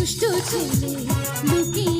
দুষ্ট ছেলে লুকিয়ে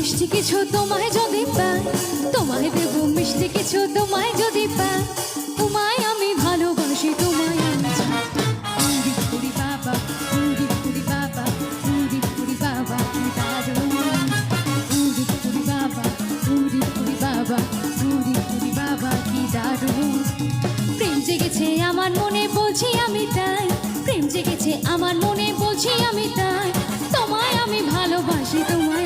মিষ্টি কিছু তোমায় যদি পাই, তোমায় দেব মিষ্টি কিছু তোমায় যদি পাই। তোমায় আমি ভালোবাসি, তোমায় আমি বাবা বাবা বাবা বাবা বাবা কি দারুণ প্রেম জেগেছে আমার মনে, বলছি আমি তাই। প্রেম জেগেছে আমার মনে, বলছি আমি তাই। তোমায় আমি ভালোবাসি, তোমায়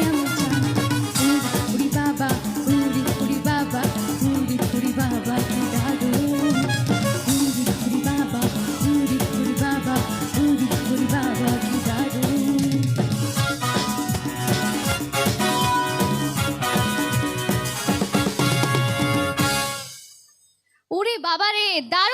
dar